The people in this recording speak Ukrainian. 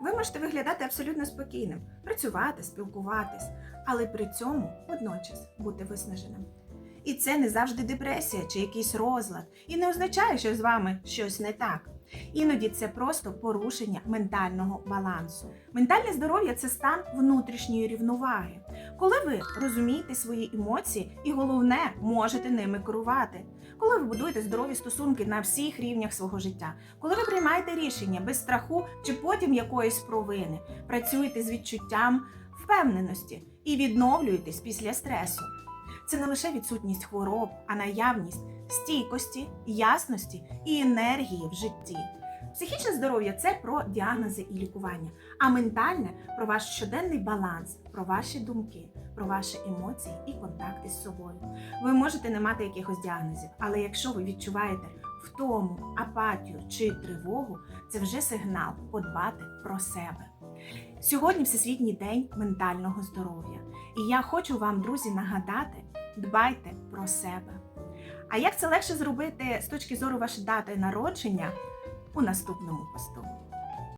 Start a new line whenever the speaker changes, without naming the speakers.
Ви можете виглядати абсолютно спокійним, працювати, спілкуватись, але при цьому водночас бути виснаженим. І це не завжди депресія чи якийсь розлад, і не означає, що з вами щось не так. Іноді це просто порушення ментального балансу. Ментальне здоров'я це стан внутрішньої рівноваги, коли ви розумієте свої емоції і головне можете ними керувати. Коли ви будуєте здорові стосунки на всіх рівнях свого життя, коли ви приймаєте рішення без страху чи потім якоїсь провини, працюєте з відчуттям впевненості і відновлюєтесь після стресу. Це не лише відсутність хвороб, а наявність стійкості, ясності і енергії в житті. Психічне здоров'я це про діагнози і лікування, а ментальне про ваш щоденний баланс, про ваші думки, про ваші емоції і контакти з собою. Ви можете не мати якихось діагнозів, але якщо ви відчуваєте втому, апатію чи тривогу, це вже сигнал подбати про себе. Сьогодні Всесвітній день ментального здоров'я, і я хочу вам, друзі, нагадати: дбайте про себе. А як це легше зробити з точки зору вашої дати народження у наступному посту?